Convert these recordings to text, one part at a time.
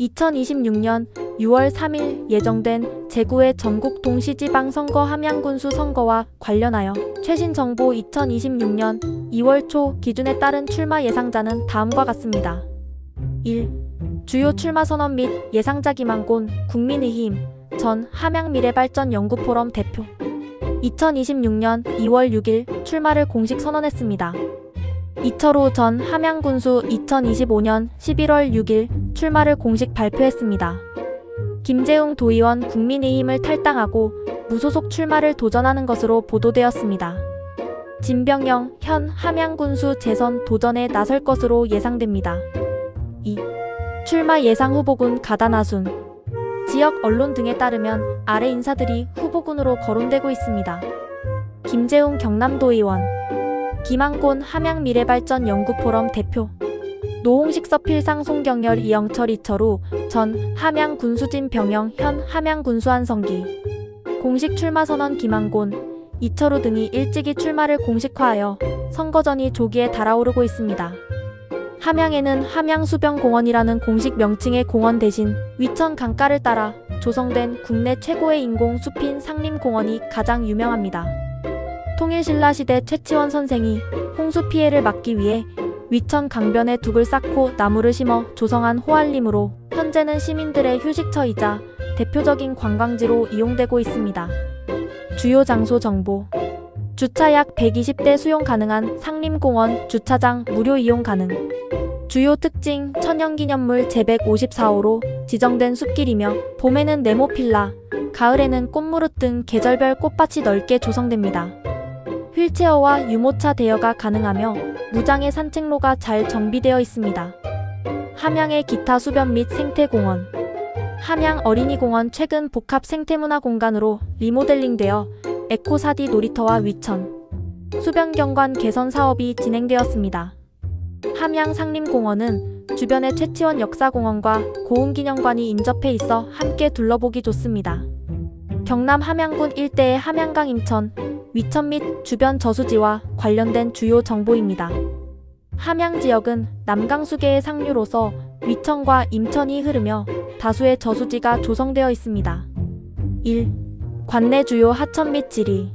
2026년 6월 3일 예정된 제9회 전국 동시지방선거 함양군수 선거와 관련하여 최신 정보 2026년 2월 초 기준에 따른 출마 예상자는 다음과 같습니다. 1. 주요 출마 선언 및 예상자 김한곤 국민의힘 전 함양미래발전연구포럼 대표 2026년 2월 6일 출마를 공식 선언했습니다. 이철호 전 함양군수 2025년 11월 6일 출마를 공식 발표했습니다. 김재웅 도의원 국민의힘을 탈당하고 무소속 출마를 도전하는 것으로 보도되었습니다. 진병영 현 함양군수 재선 도전에 나설 것으로 예상됩니다. 2. 출마 예상 후보군 가다나순 지역 언론 등에 따르면 아래 인사들이 후보군으로 거론되고 있습니다. 김재웅 경남도의원 김한곤 함양미래발전연구포럼 대표 노홍식 서필상 송경열 이영철 이철우 전 함양 군수진 병영 현 함양 군수 한성기 공식 출마 선언 김한곤 이철우 등이 일찍이 출마를 공식화하여 선거전이 조기에 달아오르고 있습니다. 함양에는 함양수변공원이라는 공식 명칭의 공원 대신 위천 강가를 따라 조성된 국내 최고의 인공 숲인 상림공원이 가장 유명합니다. 통일신라 시대 최치원 선생이 홍수 피해를 막기 위해 위천 강변에 둑을 쌓고 나무를 심어 조성한 호알림으로 현재는 시민들의 휴식처이자 대표적인 관광지로 이용되고 있습니다. 주요 장소 정보 주차 약 120대 수용 가능한 상림공원 주차장 무료 이용 가능 주요 특징 천연기념물 제154호로 지정된 숲길이며 봄에는 네모필라, 가을에는 꽃무릇 등 계절별 꽃밭이 넓게 조성됩니다. 휠체어와 유모차 대여가 가능하며 무장의 산책로가 잘 정비되어 있습니다. 함양의 기타 수변 및 생태공원 함양 어린이공원 최근 복합 생태문화 공간으로 리모델링되어 에코사디 놀이터와 위천, 수변 경관 개선 사업이 진행되었습니다. 함양 상림공원은 주변의 최치원 역사공원과 고운기념관이 인접해 있어 함께 둘러보기 좋습니다. 경남 함양군 일대의 함양강 임천, 위천 및 주변 저수지와 관련된 주요 정보입니다. 함양 지역은 남강수계의 상류로서 위천과 임천이 흐르며 다수의 저수지가 조성되어 있습니다. 1. 관내 주요 하천 및 지리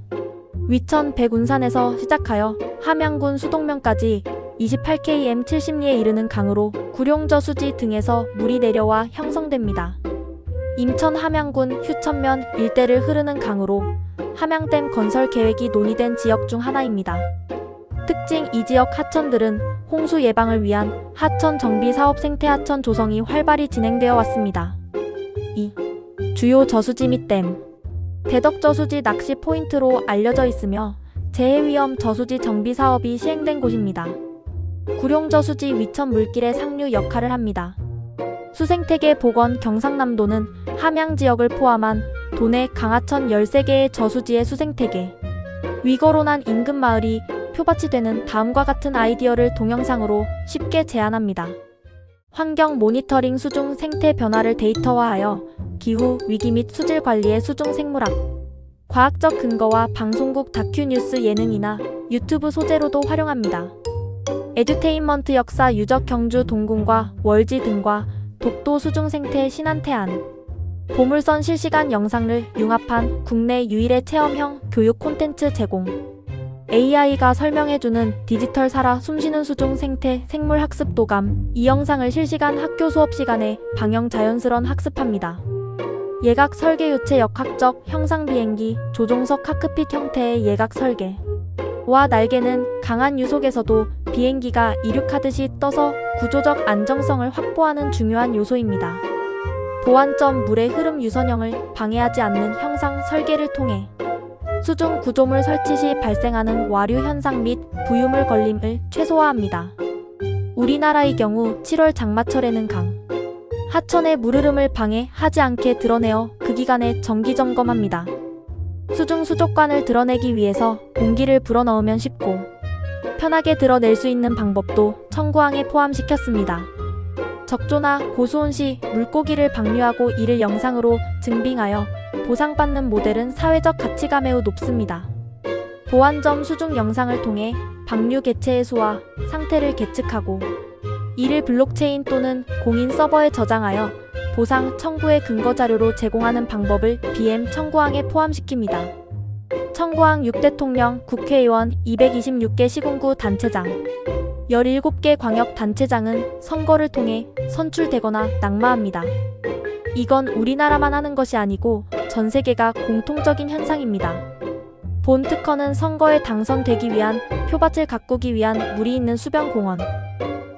위천 백운산에서 시작하여 함양군 수동면까지 28km 70리에 이르는 강으로 구룡저수지 등에서 물이 내려와 형성됩니다. 임천 함양군 휴천면 일대를 흐르는 강으로 함양댐 건설 계획이 논의된 지역 중 하나입니다. 특징 이 지역 하천들은 홍수 예방을 위한 하천 정비 사업 생태 하천 조성이 활발히 진행되어 왔습니다. 2. 주요 저수지 및 댐 대덕 저수지 낚시 포인트로 알려져 있으며 재해 위험 저수지 정비 사업이 시행된 곳입니다. 구룡 저수지 위천 물길의 상류 역할을 합니다. 수생태계 복원 경상남도는 함양 지역을 포함한 도내 강하천 13개의 저수지의 수생태계 위거론한 인근 마을이 표밭이 되는 다음과 같은 아이디어를 동영상으로 쉽게 제안합니다. 환경 모니터링 수중 생태 변화를 데이터화하여 기후 위기 및 수질 관리의 수중 생물학 과학적 근거와 방송국 다큐뉴스 예능이나 유튜브 소재로도 활용합니다. 에듀테인먼트 역사 유적 경주 동궁과 월지 등과 독도 수중 생태 신안태안 보물선 실시간 영상을 융합한 국내 유일의 체험형 교육 콘텐츠 제공 AI가 설명해주는 디지털 살아 숨쉬는 수중 생태 생물 학습 도감 이 영상을 실시간 학교 수업 시간에 방영 자연스런 학습합니다. 예각 설계 유체 역학적 형상 비행기 조종석 카크핏 형태의 예각 설계 와 날개는 강한 유속에서도 비행기가 이륙하듯이 떠서 구조적 안정성을 확보하는 중요한 요소입니다. 보완점 물의 흐름 유선형을 방해하지 않는 형상 설계를 통해 수중 구조물 설치 시 발생하는 와류 현상 및 부유물 걸림을 최소화합니다. 우리나라의 경우 7월 장마철에는 강, 하천의 물흐름을 방해하지 않게 드러내어 그 기간에 정기 점검합니다. 수중 수족관을 드러내기 위해서 공기를 불어넣으면 쉽고 편하게 드러낼 수 있는 방법도 청구항에 포함시켰습니다. 적조나 고수온 시 물고기를 방류하고 이를 영상으로 증빙하여 보상받는 모델은 사회적 가치가 매우 높습니다. 보안점 수중 영상을 통해 방류 개체의 수와 상태를 계측하고 이를 블록체인 또는 공인 서버에 저장하여 보상 청구의 근거 자료로 제공하는 방법을 BM 청구항에 포함시킵니다. 청구항 6대통령, 국회의원, 226개 시군구 단체장, 17개 광역 단체장은 선거를 통해 선출되거나 낙마합니다. 이건 우리나라만 하는 것이 아니고 전 세계가 공통적인 현상입니다. 본 특허는 선거에 당선되기 위한 표밭을 가꾸기 위한 물이 있는 수변공원.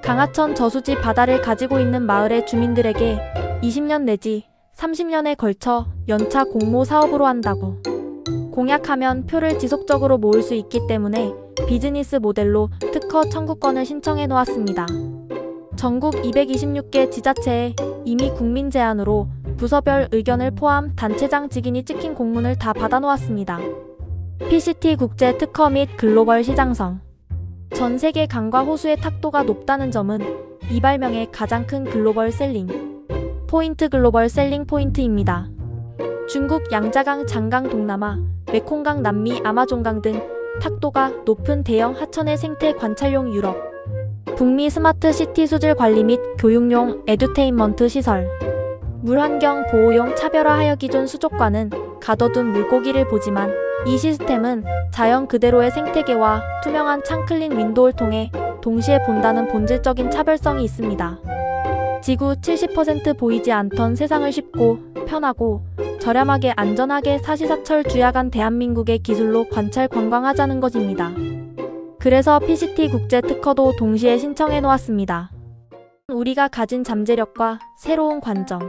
강하천 저수지 바다를 가지고 있는 마을의 주민들에게 20년 내지 30년에 걸쳐 연차 공모 사업으로 한다고. 공약하면 표를 지속적으로 모을 수 있기 때문에 비즈니스 모델로 특허 청구권을 신청해 놓았습니다. 전국 226개 지자체에 이미 국민 제안으로 부서별 의견을 포함 단체장 직인이 찍힌 공문을 다 받아 놓았습니다. PCT 국제 특허 및 글로벌 시장성. 전 세계 강과 호수의 탁도가 높다는 점은 이 발명의 가장 큰 글로벌 셀링 포인트 글로벌 셀링 포인트입니다. 중국 양자강 장강 동남아, 메콩강 남미 아마존강 등 탁도가 높은 대형 하천의 생태 관찰용 유럽 북미 스마트 시티 수질 관리 및 교육용 에듀테인먼트 시설 물환경 보호용 차별화 하여 기존 수족관은 가둬둔 물고기를 보지만 이 시스템은 자연 그대로의 생태계와 투명한 창클린 윈도우를 통해 동시에 본다는 본질적인 차별성이 있습니다. 지구 70% 보이지 않던 세상을 쉽고 편하고 저렴하게 안전하게 사시사철 주야간 대한민국의 기술로 관찰 관광하자는 것입니다. 그래서 PCT 국제 특허도 동시에 신청해 놓았습니다. 우리가 가진 잠재력과 새로운 관점.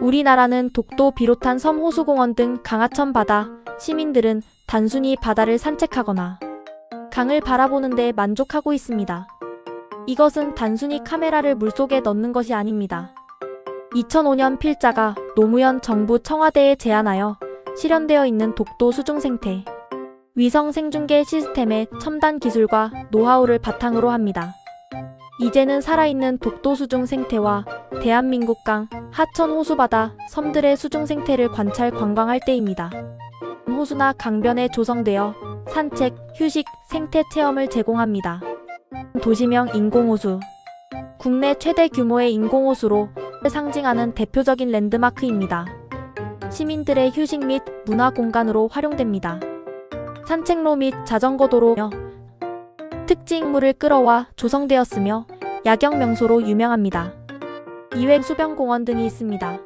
우리나라는 독도 비롯한 섬 호수공원 등 강하천 바다, 시민들은 단순히 바다를 산책하거나 강을 바라보는 데 만족하고 있습니다. 이것은 단순히 카메라를 물속에 넣는 것이 아닙니다. 2005년 필자가 노무현 정부 청와대에 제안하여 실현되어 있는 독도 수중 생태 위성 생중계 시스템의 첨단 기술과 노하우를 바탕으로 합니다. 이제는 살아있는 독도 수중 생태와 대한민국 강, 하천 호수바다, 섬들의 수중 생태를 관찰 관광할 때입니다. 호수나 강변에 조성되어 산책, 휴식, 생태 체험을 제공합니다. 도시명 인공호수 국내 최대 규모의 인공호수로 상징하는 대표적인 랜드마크입니다. 시민들의 휴식 및 문화 공간으로 활용됩니다. 산책로 및 자전거 도로며 특징물을 끌어와 조성되었으며 야경 명소로 유명합니다. 이외 수변공원 등이 있습니다.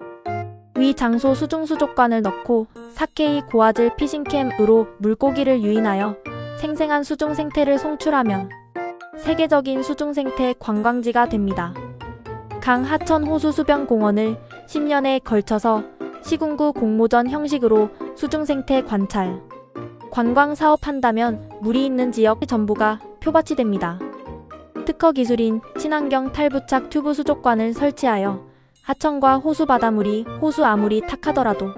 위 장소 수중수족관을 넣고 사케이 고화질 피싱캠으로 물고기를 유인하여 생생한 수중 생태를 송출하면 세계적인 수중 생태 관광지가 됩니다. 강 하천 호수 수변 공원을 10년에 걸쳐서 시군구 공모전 형식으로 수중 생태 관찰, 관광 사업한다면 물이 있는 지역 전부가 표밭이 됩니다. 특허 기술인 친환경 탈부착 튜브 수족관을 설치하여 하천과 호수 바닷물이 호수 아무리 탁하더라도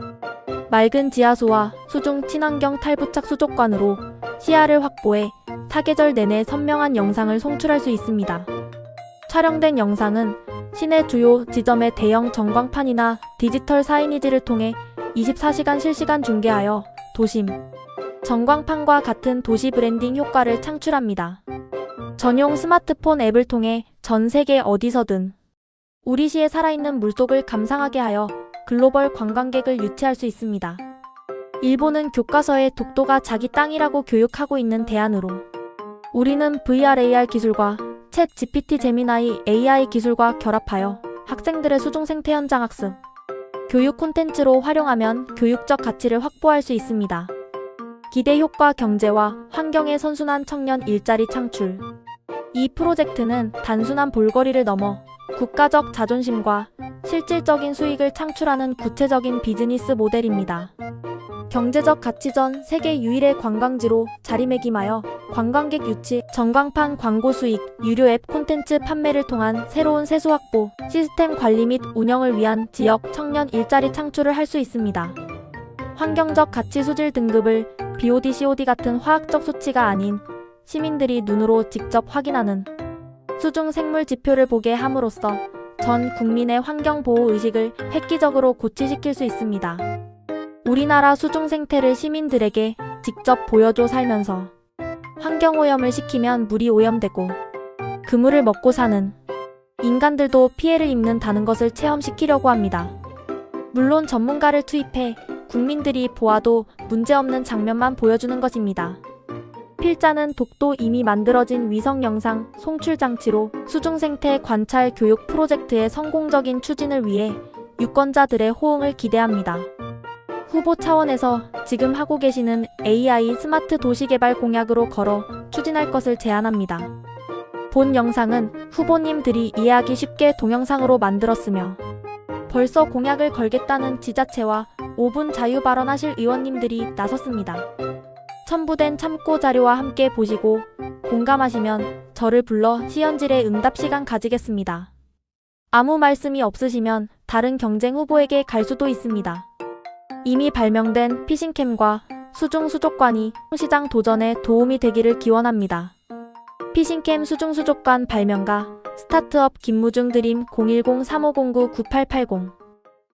맑은 지하수와 수중 친환경 탈부착 수족관으로 시야를 확보해 사계절 내내 선명한 영상을 송출할 수 있습니다. 촬영된 영상은 시내 주요 지점의 대형 전광판이나 디지털 사이니지를 통해 24시간 실시간 중계하여 도심, 전광판과 같은 도시 브랜딩 효과를 창출합니다. 전용 스마트폰 앱을 통해 전 세계 어디서든 우리 시에 살아있는 물속을 감상하게 하여 글로벌 관광객을 유치할 수 있습니다. 일본은 교과서에 독도가 자기 땅이라고 교육하고 있는 대안으로 우리는 VR AR 기술과 챗 GPT 제미나이 AI 기술과 결합하여 학생들의 수중 생태 현장 학습, 교육 콘텐츠로 활용하면 교육적 가치를 확보할 수 있습니다. 기대 효과 경제와 환경의 선순환 청년 일자리 창출. 이 프로젝트는 단순한 볼거리를 넘어 국가적 자존심과 실질적인 수익을 창출하는 구체적인 비즈니스 모델입니다. 경제적 가치전 세계 유일의 관광지로 자리매김하여 관광객 유치, 전광판 광고 수익, 유료 앱 콘텐츠 판매를 통한 새로운 세수 확보, 시스템 관리 및 운영을 위한 지역 청년 일자리 창출을 할 수 있습니다. 환경적 가치 수질 등급을 BOD, COD 같은 화학적 수치가 아닌 시민들이 눈으로 직접 확인하는 수중 생물 지표를 보게 함으로써 전 국민의 환경 보호 의식을 획기적으로 고취시킬 수 있습니다. 우리나라 수중 생태를 시민들에게 직접 보여줘 살면서 환경 오염을 시키면 물이 오염되고 그 물을 먹고 사는 인간들도 피해를 입는다는 것을 체험시키려고 합니다. 물론 전문가를 투입해 국민들이 보아도 문제없는 장면만 보여주는 것입니다. 필자는 독도 이미 만들어진 위성 영상 송출 장치로 수중 생태 관찰 교육 프로젝트의 성공적인 추진을 위해 유권자들의 호응을 기대합니다. 후보 차원에서 지금 하고 계시는 AI 스마트 도시 개발 공약으로 걸어 추진할 것을 제안합니다. 본 영상은 후보님들이 이해하기 쉽게 동영상으로 만들었으며 벌써 공약을 걸겠다는 지자체와 5분 자유 발언하실 의원님들이 나섰습니다. 첨부된 참고 자료와 함께 보시고 공감하시면 저를 불러 시연질의 응답 시간 가지겠습니다. 아무 말씀이 없으시면 다른 경쟁 후보에게 갈 수도 있습니다. 이미 발명된 피싱캠과 수중 수족관이 시장 도전에 도움이 되기를 기원합니다. 피싱캠 수중 수족관 발명가 스타트업 김무중 드림 010-3509-9880